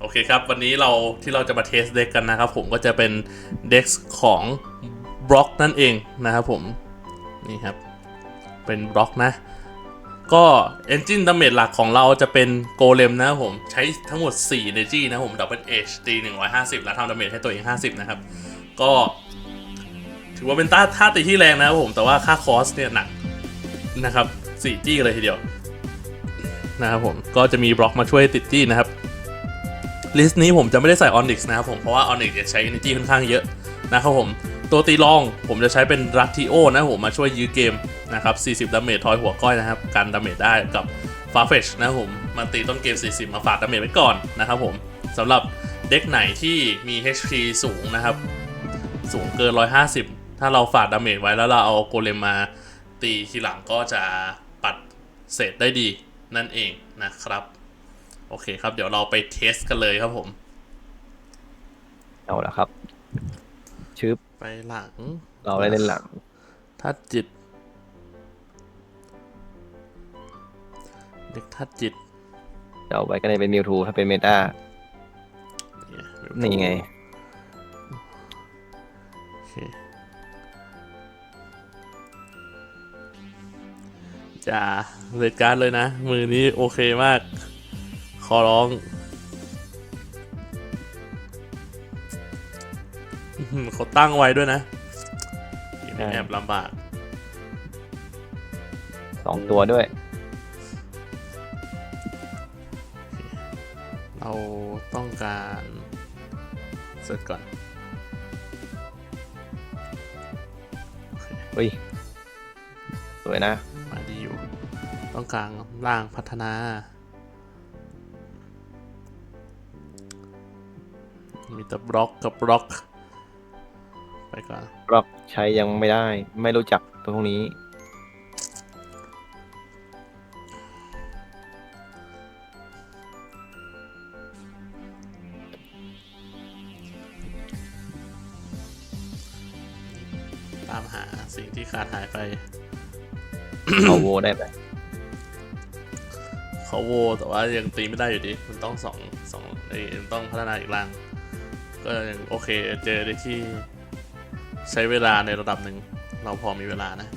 โอเคครับ วันนี้เราที่เราจะมาเทสเด็กกันนะครับผมก็จะเป็นเด็กของบล็อกนั่นเองนะครับผมนี่ครับ เป็นบล็อกนะ ก็ Engine Damage หลักของเราจะเป็นโกเลมนะครับผมใช้ทั้งหมด 4 Energy นะครับผม Double H ตี150 แล้วทำดาเมจให้ตัวเอง 50 นะครับ ก็ ถือว่าเป็นท่าท่าตีที่แรงนะครับผมแต่ว่าค่าคอสเนี่ยหนักนะครับ4จี้เลยทีเดียวนะครับผมก็จะมีบล็อกมาช่วยติดจี้นะครับ ลิสต์นี้ผมจะไม่ได้ใส่ Onyx นะครับผม เพราะว่า Onyx จะใช้ Energy ค่อนข้างเยอะนะครับผม ตัวตีรองผมจะใช้เป็น r a t i o นะผมมาช่วยยื้อเกมนะครับ 40 ดาเมจทอยหัวก้อยนะครับกันดาเมจได้กับ f a r f e t c h นะครับผม มาตีต้นเกม 40 มาฝากดาเมจไว้ก่อนนะครับผมสำหรับเด็กไหนที่มี HP สูงนะครับ สูงเกิน 150 ถ้าเราฝากดาเมจไว้แล้วเราเอาโกเลมมาตีทีหลังก็จะปัดเศษได้ดีนั่นเองนะครับ โอเคครับ เดี๋ยวเราไปเทสกันเลยครับผม เอาละครับชืบไปหลัง เราได้เล่นหลัง ทัดจิต เด็กทัดจิตเดี๋ยวเอาไปก็ได้เป็นมิวทูถ้าเป็นเมตาเนี่ยนี่ไง โอเคจะเลดการ์ดเลยนะ มือนี้โอเคมากข อร้องอื้อหือเขาตั้งไว้ด้วยนะแอบลำบากสองตัวด้วย เราต้องการเสร็จก่อนเฮ้ยสวยนะ มาดีอยู่ ต้องการร่างพัฒนา มีแต่บล็อกกับบล็อก ไปก่อนบล็อกใช้ยังไม่ได้ ไม่รู้จักตัวพวกนี้ ตามหาสิ่งที่ขาดหายไป เอาโวได้ไหมเขาโวแต่ว่ายังตีไม่ได้อยู่ดี มันต้องสองสองเอ้ยมันต้องพัฒนาอีกร่าง ก็ยังโอเคเจอได้ที่ใช้เวลาในระดับหนึ่งเราพอมีเวลานะ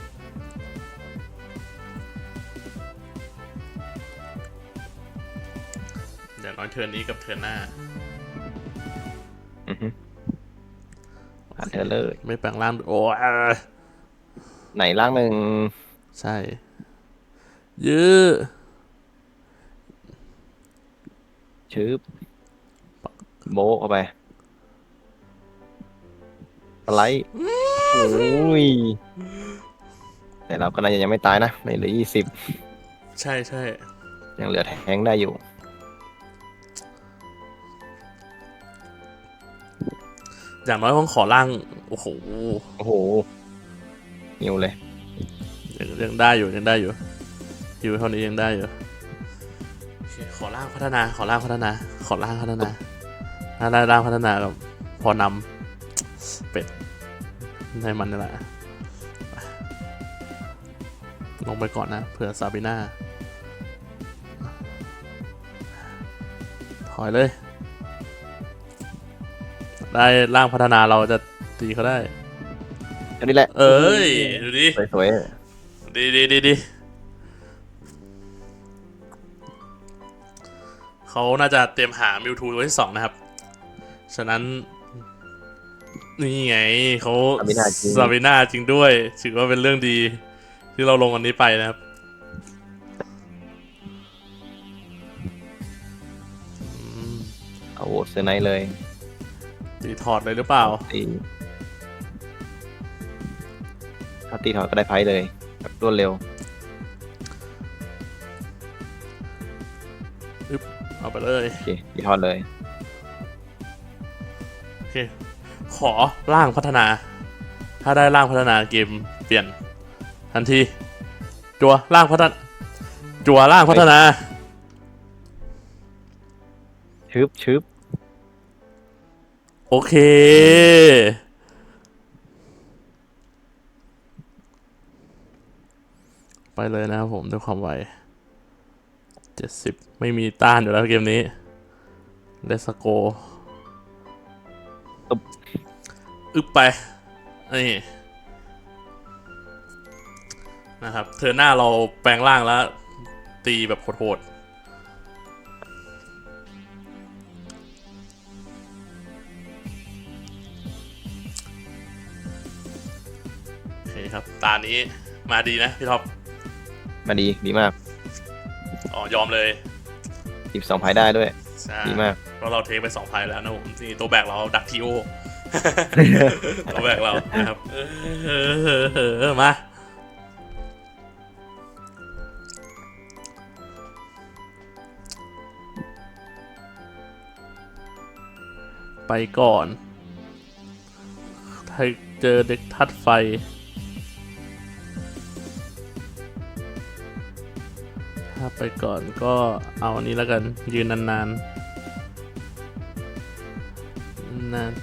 อย่างน้อยเทิร์นนี้กับเทิร์นหน้าอือฮึผ่านเธอเลยไม่แปลงร่างโอ้ยไหนล่างหนึ่งใช่ ยื้อชืบโบะเข้าไป สไลด์โอ้ยแต่เราก็น่าจะยังไม่ตายนะในเหลือยี่สิบใช่ใช่ยังเหลือแทงได้อยู่ อย่างน้อยผมขอร่าง โอ้โหโอ้โหนิวเลย ยังยังได้อยู่ยังได้อยู่อยู่เท่านี้ยังได้อยู่โอเคขอร่างพัฒนา ขอร่างพัฒนา ขอร่างพัฒนาถ้าได้ร่างพัฒนากับพอนำ เป็ดให้มันนี่แหละไปลงไปก่อนนะ เผื่อซาบิน่า ถอยเลย ได้ร่างพัฒนาเราจะตีเขาได้ อันนี้แหละ เอ้ย ดูดิ สวยดีดีดีดีเขาน่าจะเตรียมหามิวทูตัวที่สองนะครับ ฉะนั้น นี่ไงเขาซาบิน่าจริงซาบิน่าจริงด้วย ถือว่าเป็นเรื่องดี ที่เราลงวันนี้ไปนะครับอืมๆเอาโหวตเซอร์ไนท์เลยตีถอดเลยหรือเปล่าตีถ้าตีถอดก็ได้ไพ่เลยแบบรวดเร็วเอาไปเลยโอเคตีถอดเลยโอเค ขอร่างพัฒนา ถ้าได้ร่างพัฒนาเกมเปลี่ยน ทันที จัวร่างพัฒนาจัวร่างพัฒนาชึบชึบโอเค ไปเลยนะครับผมด้วยความไวเจ็ดสิบไม่มีต้านอยู่แล้วเกมนี้เดสโก อึบไป นี่ นะครับ เธอหน้าเราแปลงร่างแล้ว ตีแบบโหดๆโอเคครับ ตานี้มาดีนะพี่ท็อป มาดีดีมากอ๋อ ยอมเลยสิบสองพายได้ด้วย ใช่ดีมาก เพราะเราเทคไปสองพายแล้วนะผมนี่ตัวแบกเราดักทีโอ ตัวแบกเรานะครับเออมาไปก่อน ถ้าเจอเด็กทัดไฟ ถ้าไปก่อนก็เอาอันนี้แล้วกัน ยืนนานๆ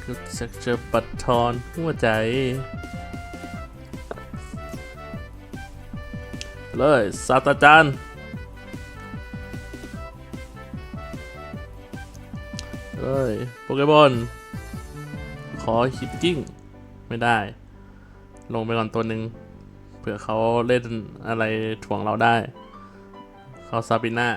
ก็จะเจอปัดทอนหัวใจ เลยศาสตราจารย์เลยโปเกมอนขอฮิตกิ้ง ไม่ได้ ลงไปก่อนตัวหนึ่งเผื่อเขาเล่นอะไรถ่วงเราได้ เขาซาบิน่า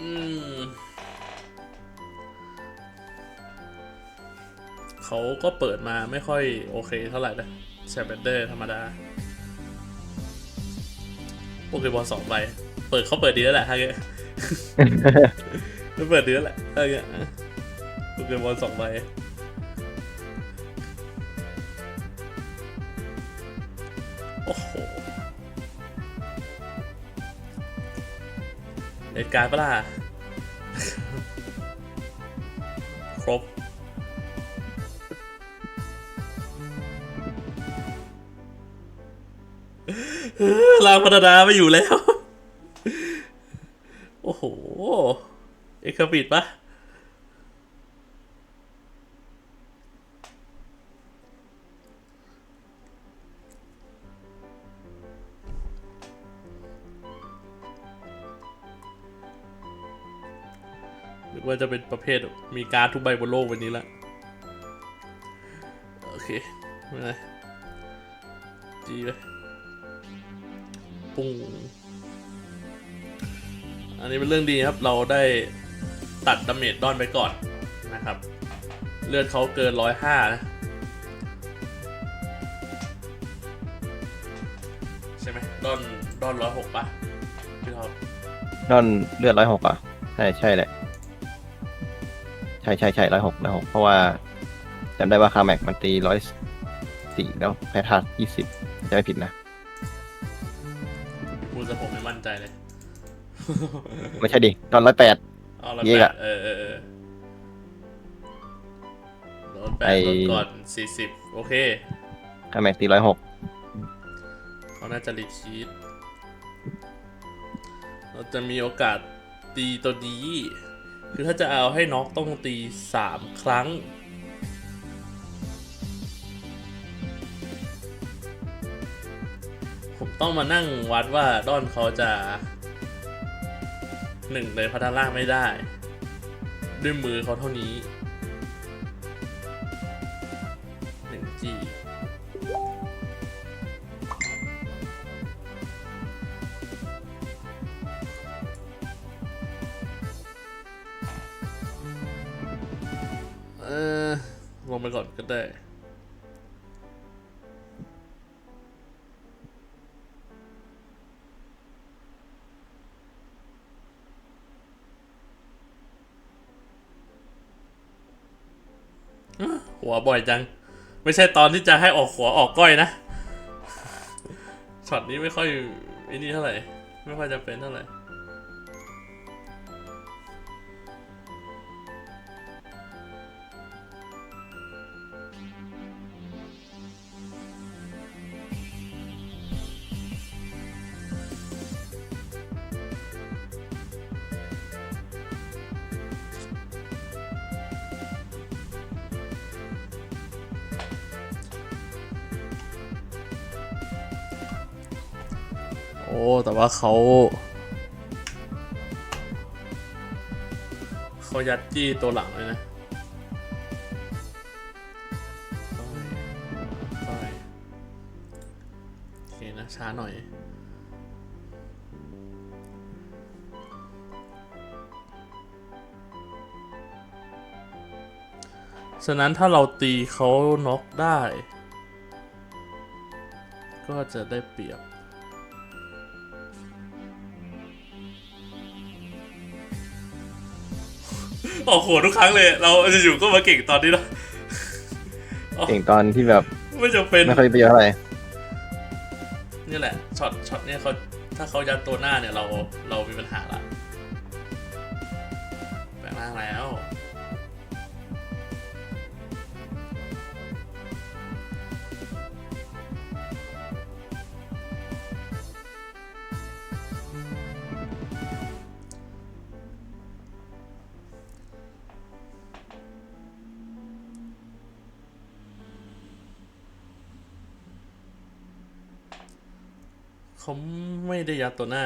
อืมเขาก็เปิดมาไม่ค่อยโอเคเท่าไหร่นะแชมเบนเดอร์ธรรมดาโปเกมอนสองใบเปิดเขาเปิดดีแล้วแหละฮะเงี้ยเขาเปิดดีแล้วแหละฮะเงี้ยโปเกมอนสองใบ การณ์ปะล่ะ ครบ ลางพัฒนาไม่อยู่แล้ว โอ้โห เอกบิดปะ ว่าจะเป็นประเภทมีการ์ดทุกใบบนโลกวันนี้ละ โอเคไม่ไรจีไปปุ้งอันนี้เป็นเรื่องดีครับ เราได้ตัดดาเมจดอนไปก่อนนะครับ เลือดเขาเกินร้อยห้านะใช่ไหมดอนดอนร้อยหกปะพี่ท็อปดอนเลือดร้อยหกอะใช่ใช่แหละ ช่ใช่ใช่ร้อยหกร้อยหกเพราะว่าจำได้ว่าคาแม็กมันตีร้อยสี่แล้วแพ้ธาตุยี่สิบจะไม่ผิดนะพูดซะผมไม่มั่นใจเลยไม่ใช่ดิดอนร้อยแปดเอาละเยอะแปอะดเออเออเออลดแปไอ้ดลดก่อนสี่สิบโอเคคาแม็กตีร้อยหกเขาน่าจะรีชีตเราจะมีโอกาสตีตัวนี้ คือถ้าจะเอาให้น็อกต้องตีสามครั้ง ผมต้องมานั่งวัดว่าด้อนเขาจะหนึ่งเลยพัฒนาล่างไม่ได้ ด้วยมือเขาเท่านี้ งไปก่อนก็ได้หัวบ่อยจัง ไม่ใช่ตอนที่จะให้ออกหัวออกก้อยนะช็อตนี้ไม่ค่อยอ้นี่เท่าไหร่ ไม่ค่อยจะเป็นเท่าไหร่ โอ้ แต่ว่าเขาเขายัดจี้ตัวหลังเลยนะนะช้าหน่อย ฉะนั้นถ้าเราตีเขาน็อกได้ ก็จะได้เปรียบ โอ้โหทุกครั้งเลย เราจะอยู่ๆก็มาเก่งตอนนี้เนอะเก่งตอนที่แบบไม่จำเป็นไม่ค่อยประโยชน์เท่าไหร่นี่แหละช็อตช็อตเนี่ยเขาถ้าเขายัดตัวหน้าเนี่ยเราเรามีปัญหาละ ไม่ได้ยัดตัวหน้า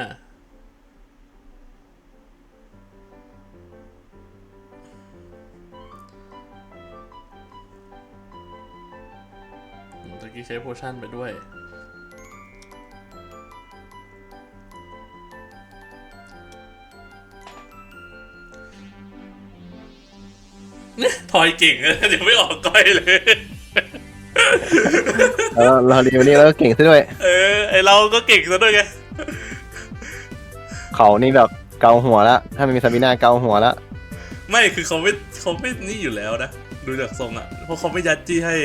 อืมตะกี้ใช้โพชั่นไปด้วย ทอยเก่งอะเดี๋ยวไม่ออกก้อยเลย แล้วเราเรียนวันนี้แล้วก็เก่งซะด้วย เออ ไอเราก็เก่งซะด้วยไง เขานี่แบบเกาหัวแล้วถ้าไม่มีซาบิน่าเกาหัวแล้วไม่คือเขาไม่เขาไม่นี่อยู่แล้วนะดูจากทรงอะ่ะเพราะเขาไม่ยัดจี้ให้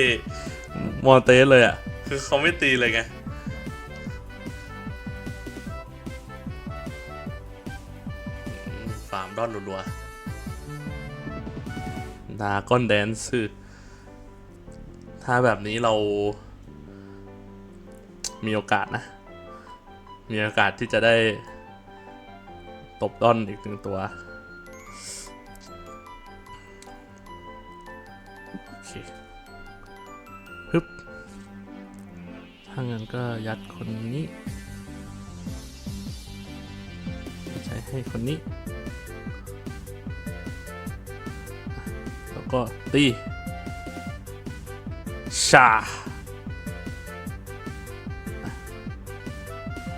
มอเตสเลยอะ่ะ คือเขาไม่ตีเลยไงฟาร์มดอนรัวๆดาก้อนแดนซ์ถ้าแบบนี้เรา มีโอกาสนะ มีโอกาสที่จะได้ ตบดอนอีกหนึ่งตัว โอเคฮึบถ้างั้นก็ยัดคนนี้ใช้ให้คนนี้ แล้วก็ตีชา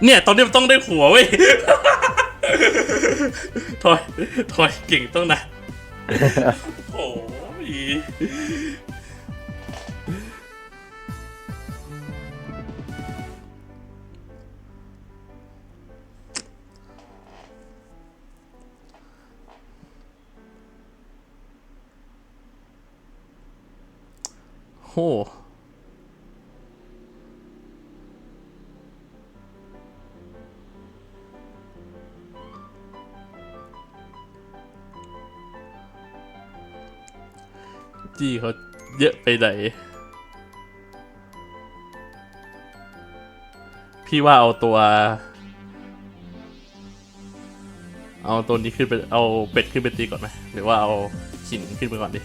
เนี่ย ตอนนี้มันต้องได้หัวเว้ย ถอย ถอยเก่งต้องนะโอ้ยโห จี้เขาเยอะไปไหน พี่ว่าเอาตัว เอาตัวนี้ขึ้นไป เอาเป็ดขึ้นไปตีก่อนไหมหรือว่าเอาหินขึ้นไปก่อนดิ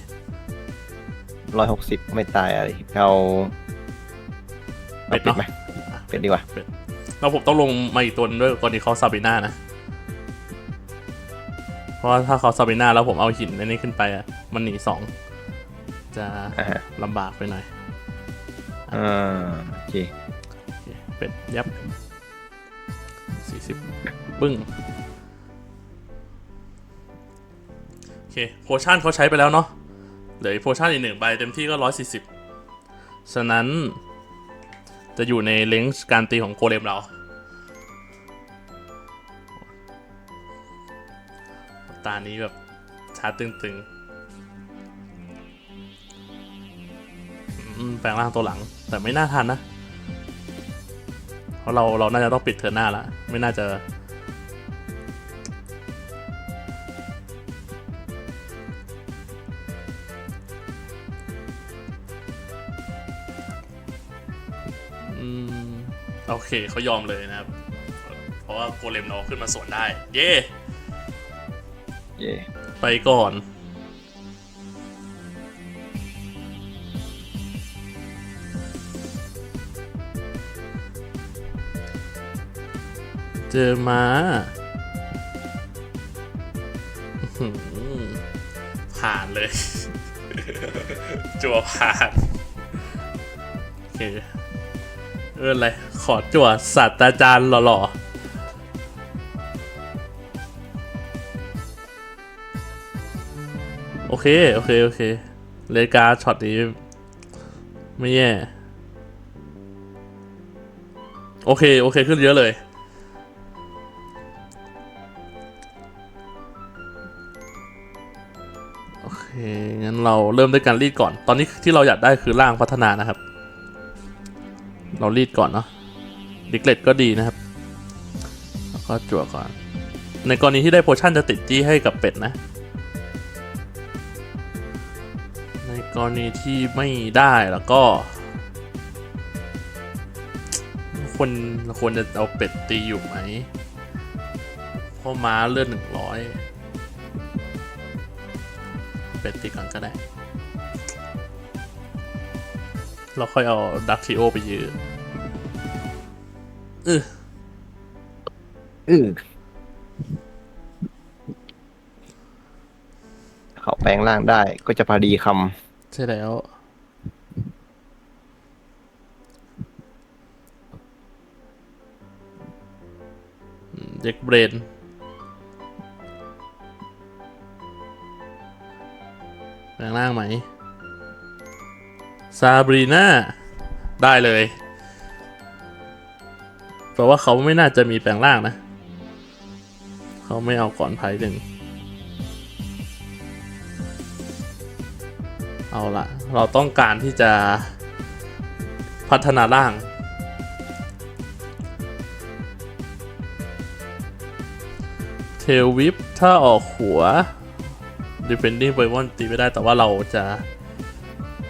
ร้อยหกสิบไม่ตายอะไรเอาเอาเป็ดเป็ดเนาะไหมเป็ดดีกว่าเราผมต้องลงมาอีกตัวหนึงด้วยกรณีเขาซาบิน่านะ เพราะว่าถ้าเขาซาบิน่าแล้วผมเอาหินอันนี้ขึ้นไปอะ มันหนีสอง จะอ่าฮะลำบากไปหน่อยอ่าโอเคโอเคเป็ดยับสี่สิบปึ้งโอเคโพชั่นเขาใช้ไปแล้วเนาะเหลืออีกโพชั่นอีกหนึ่งใบเต็มที่ก็ร้อยสี่สิบฉะนั้นจะอยู่ในเลนส์การตีของโกเลมเรา ตานี้แบบชาร์จตึงๆ แปลงร่างตัวหลัง แต่ไม่น่าทันนะ เพราะเราเราน่าจะต้องปิดเทอร์นหน้าละไม่น่าจะอืมโอเคเขายอมเลยนะครับ เพราะว่าโกเลมเราขึ้นมาสวนได้ เย่เย่ไปก่อน เจอมาอื้อหือผ่านเลย จั่วผ่าน โอเค เอออะไร ขอจั่วศาสตราจารย์หล่อๆ โอเค โอเค โอเค เลกาช็อตนี้ ไม่แย่ โอเค โอเค ขึ้นเยอะเลย งั้นเราเริ่มด้วยการรีดก่อน ตอนนี้ที่เราอยากได้คือร่างพัฒนานะครับ เรารีดก่อนเนาะดิกเลตก็ดีนะครับ แล้วก็จั่วก่อน ในกรณีที่ได้โพชั่นจะติดจี้ให้กับเป็ดนะ ในกรณีที่ไม่ได้แล้วก็ควรควรจะเอาเป็ดตีอยู่ไหมเพราะม้าเลือดหนึ่งร้อย เป็ดตีก่อนก็ได้ เราค่อยเอาดักทิโอไปยืนเอออือเขาแปลงร่างได้ก็จะพอดีคใช่แล้วเด็กเบรน แปลงร่างไหมซาบรีน่าได้เลยแปลว่าเขาไม่น่าจะมีแปลงร่างนะ เขาไม่เอาก่อนไพ่หนึ่งเอาละเราต้องการที่จะพัฒนาร่าง เทลวิปถ้าออกหัว defending ไปว่อนตีไม่ได้แต่ว่าเราจะ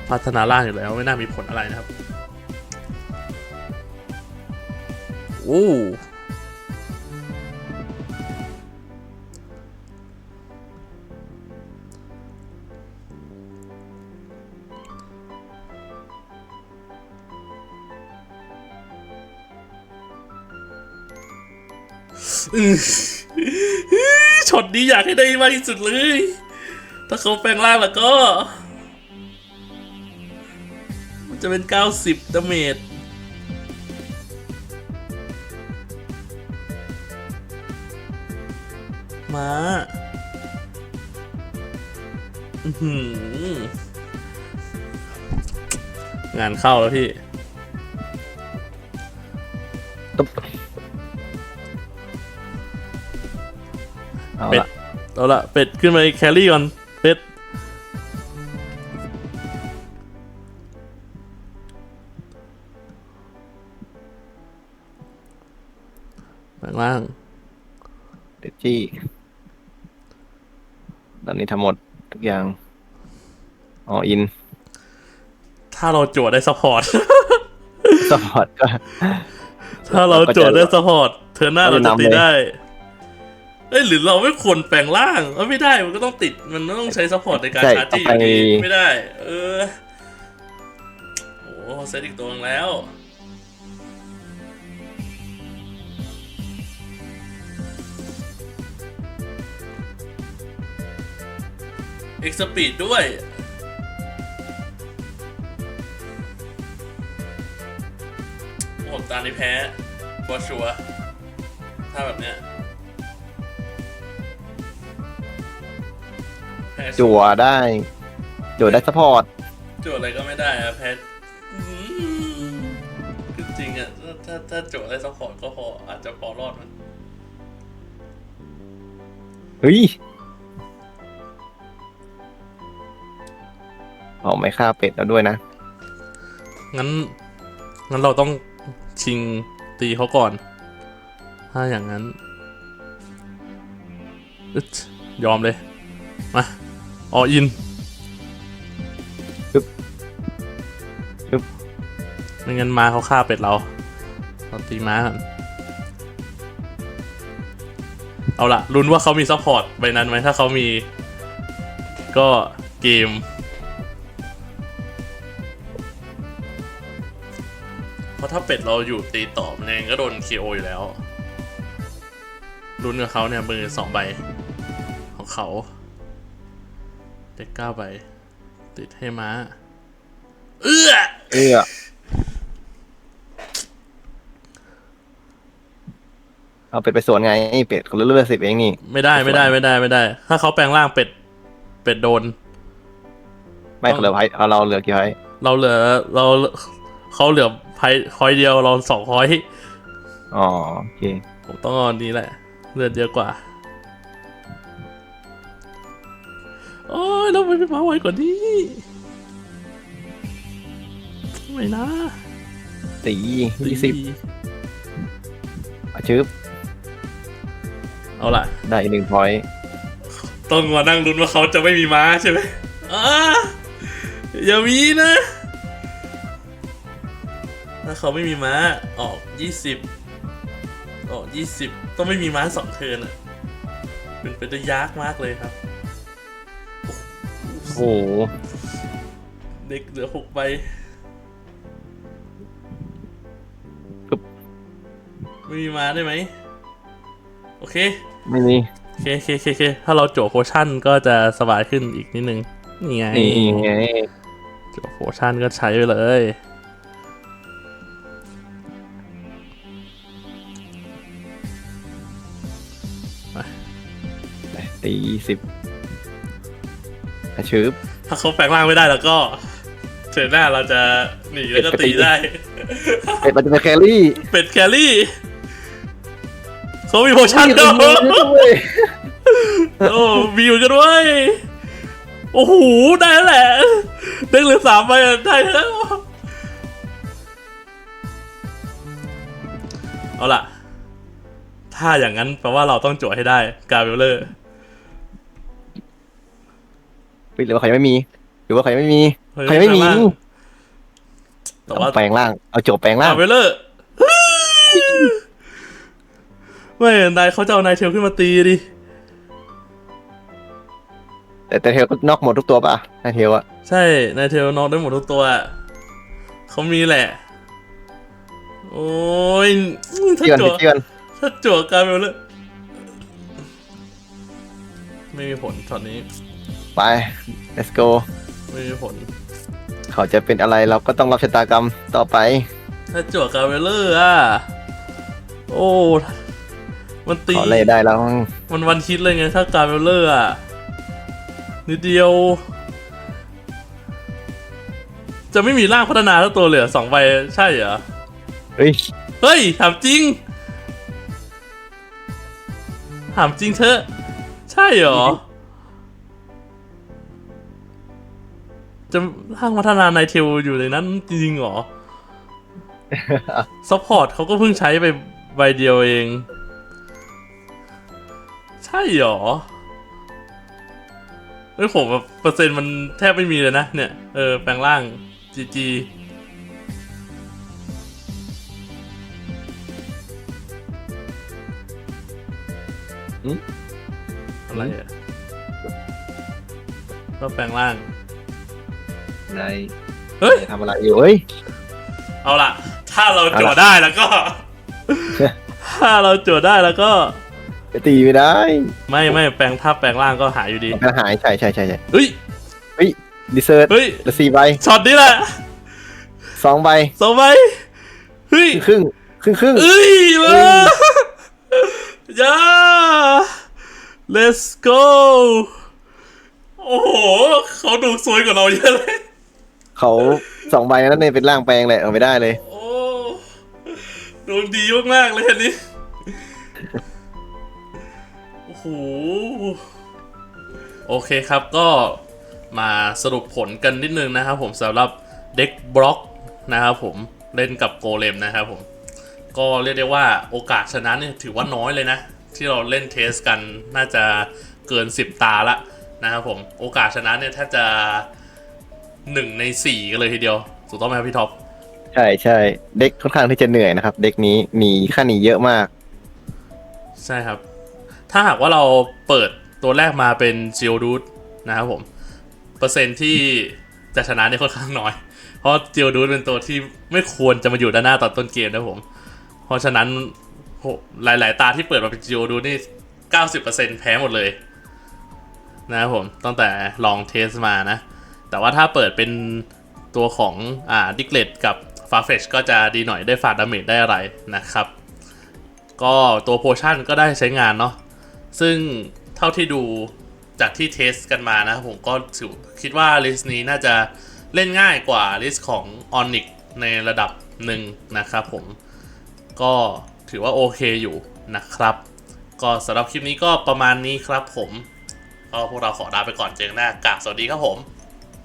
พัฒนาร่างอยู่แล้วไม่น่ามีผลอะไรนะครับ โอ้ช็อตนี้อยากให้ได้มากที่สุดเลย ถ้าเขาแปลงร่างแล้วก็ มันจะเป็น 90ดาเมจมาอื้อหืองานเข้าแล้วพี่ำตุ๊บเอาเป็ดละเอาละเป็ดขึ้นไปแครี่ก่อน เป็ดแปลงร่างเดจี้ตอนนี้ทั้งหมดทุกอย่างอ๋ออิน ถ้าเราโจทย์ได้ซัพพอร์ตสปอร์ตก็ ถ้าเราโจทย์ได้ซัพพอร์ต เธอหน้าเราเราจะจะตีนำเลยได้ เอ้ยหรือเราไม่ควรแปลงร่างเอ้ยไม่ได้มันก็ต้องติดมันต้องใช้ซัพพอร์ตในการใช่ชาร์จจี้อเอาไปยู่ดีไม่ได้ เออโอ้เซตอีกตัวนึงแล้ว เอ็กซ์ปีดด้วยโอ้ตานี้แพ้บอชัวร์ถ้าแบบเนี้ย จั่ววร์ได้จั่วได้สปอร์ตจั่วอะไรก็ไม่ได้อะแพ้อื้อหือคือจริงอะถ้าถ้าถ้าจั่วได้ซัพพอร์ตก็พออาจจะพอรอดมันเฮ้ยเอาไม่ฆ่าเป็ดแล้วด้วยนะ งั้น งั้นเราต้องชิงตีเขาก่อน ถ้าอย่างนั้นอึ๊ดยอมเลย มา ออินปึ๊บปึ๊บไม่งั้นมาเขาฆ่าเป็ดเราเราตีม้าก่อนเอาละลุ้นว่าเขามีซัพพอร์ตใบนั้นไหมถ้าเขามี ก็เกม เพราะถ้าเป็ดเราอยู่ตีต่อมันเองก็โดน KO อยู่แล้วลุ้นกับเขาเนี่ยมือสองใบของเขา เด็กเก้าใบติดให้ม้า เอื้อเอื้อเอาเป็ดไปสวนไงเป็ดคนละเลือดสิบเองนี่ ไม่ได้ไม่ได้ไม่ได้ไม่ได้ ถ้าเขาแปลงร่างเป็ด เป็ดโดน ไม่เหลือไพ่เอาเราเหลือกี่ไพ่เราเหลือเราเขาเหลือไพ่คอยเดียวเราสองคอยอ๋อโอเคผมต้องเอาอันนี้แหละ เลือดเยอะกว่า โอ้ยเราไม่มาไวกว่านี้ไม่นะสี่ยี่สิบชึบเอาล่ะ ได้อีกหนึ่งพอยต์ต้องมานั่งลุ้นว่าเขาจะไม่มีม้าใช่ไหมอ่าอย่ามีนะ ถ้าเขาไม่มีม้า ออกยี่สิบออกยี่สิบต้องไม่มีม้าสองเทิร์นอะเป็นไปได้ยากมากเลยครับ โอ้โห เด็กเหลือหกใบไม่มีม้าได้ไหม โอเค ไม่มีโอเคโอเคโอเคโอเคถ้าเราโจโพชั่นก็จะสบายขึ้นอีกนิดนึง นี่ไง นี่ไง โจโพชั่นก็ใช้ไปเลยตียี่สิบ ชึบถ้าเขาแปลงร่างไม่ได้แล้วก็เทรนหน้าเราจะหนีแล้วก็ตีได้ เป็ดมันจะเป็นแครี่เป็ดแครี่เขามีโพชั่นด้วยด้วยโอ้มีอยู่กันด้วยโอ้โห ได้แล้วแหละได้เหลือสามใบอะได้แล้ว เอาล่ะ ถ้าอย่างนั้นแปลว่าเราต้องโจทย์ให้ได้ กาเวลเลอร์ เฮ้ยหรือว่าเขายังไม่มี หรือว่าเขายังไม่มีเฮ้ยเขายังไม่มีแปลงร่าง แต่ว่าต้องแปลงร่าง เอาโจบแปลงร่างกาเวลเลอร์ไม่นายเขาจะเอานายเทลขึ้นมาตีดิ แต่แต่เทลก็นอกหมดทุกตัวป่ะนายเทลอะใช่ นายเทลนอกได้หมดทุกตัวอะเขามีแหละ โอ้ยถ้าเชื่อนจั่วเชื่อนถ้าจั่วกลายเป็นเลยไม่มีผลช็อตนี้ ไป let's go ไม่มีผล เขาจะเป็นอะไรเราก็ต้องรับชะตากรรมต่อไป ถ้าจั่วกาเวลเลอร์อะ โอ้ มันตีขอเลยได้แล้วมันวันคิดเลยไงถ้ากาเวลเลอร์อะ นิดเดียว จะไม่มีร่างพัฒนาทั้งตัวเลยเหรอสองใบใช่เหรอ เฮ้ยเฮ้ย ถามจริง ถามจริงเถอะ ใช่เหรอ จะร่างพัฒนานายเทลอยู่ในนั้นจริงเหรอซัพพอร์ตเขาก็เพิ่งใช้ไปใบเดียวเอง ใช่เหรอเอ้ยผมแบบเปอร์เซ็นต์มันแทบไม่มีเลยนะ เนี่ย เออ แปลงร่างจีจีอืมอะไรอะก็แปลงร่าง นายเฮ้ยทำอะไรอยู่เฮ้ย เอาล่ะ ถ้าเราเอาล่ะจั่วได้แล้วก็ ถ้าเราจั่วได้แล้วก็ไปตีไม่ได้ไม่ไม่แปลงภาพแปลงร่างก็หายอยู่ดีมันหายใช่ใช่ใช่ใช่เฮ้ยเฮ้ยดีเซิร์ตเฮ้ยละสี่ใบช็อตนี้แหละสองใบสองใบเฮ้ยครึ่งครึ่งครึ่งเอ้ยมาอย่า let's go โอ้โหเขาดูสวยกว่าเราเยอะเลย เขาสองใบนั้นเนี่ยเป็นร่างแปลงแหละเอาไม่ได้เลย โอ้ดูดีมากๆเลยอันนี้ โอ้โห โอเคครับก็มาสรุปผลกันนิดนึงนะครับผมสำหรับเด็กบล็อกนะครับผมเล่นกับโกเลมนะครับผม ก็เรียกได้ว่าโอกาสชนะเนี่ยถือว่าน้อยเลยนะ ที่เราเล่นเทสกันน่าจะเกิน 10 ตาละนะครับผม โอกาสชนะเนี่ยแทบจะ หนึ่งในสี่กันเลยทีเดียวถูกต้องไหมครับพี่ท็อปใช่ใช่เด็กค่อนข้างที่จะเหนื่อยนะครับ เด็กนี้หนีค่าหนีเยอะมาก ใช่ครับ ถ้าหากว่าเราเปิดตัวแรกมาเป็น g e o d u d นะครับผม เปอร์เซ็นต์ที่จะชนะเนี่ยค่อนข้างน้อย เพราะ g e o d u d เป็นตัวที่ไม่ควรจะมาอยู่ด้านหน้าตอนต้นเกมนะครับผม เพราะฉะนั้นโหหลาย ๆ ตาที่เปิดมาเป็น g e o d u d นี่90%แพ้หมดเลยนะครับผมตั้งแต่ลองเทสมานะ แต่ว่าถ้าเปิดเป็นตัวของอ่าดิกเลตกับฟาเฟชก็จะดีหน่อยได้ฟาดดาเมจได้อะไรนะครับ ก็ตัวโพชั่นก็ได้ใช้งานเนาะซึ่งเท่าที่ดูจากที่เทสกันมานะผมก็ถือคิดว่าลิสต์นี้น่าจะเล่นง่ายกว่าลิสต์ของ Onyx ในระดับหนึ่งนะครับผมก็ถือว่าโอเคอยู่นะครับ ก็สำหรับคลิปนี้ก็ประมาณนี้ครับผมก็พวกเราขอลาไปก่อนเจอกันหน้ากาบสวัสดีครับผม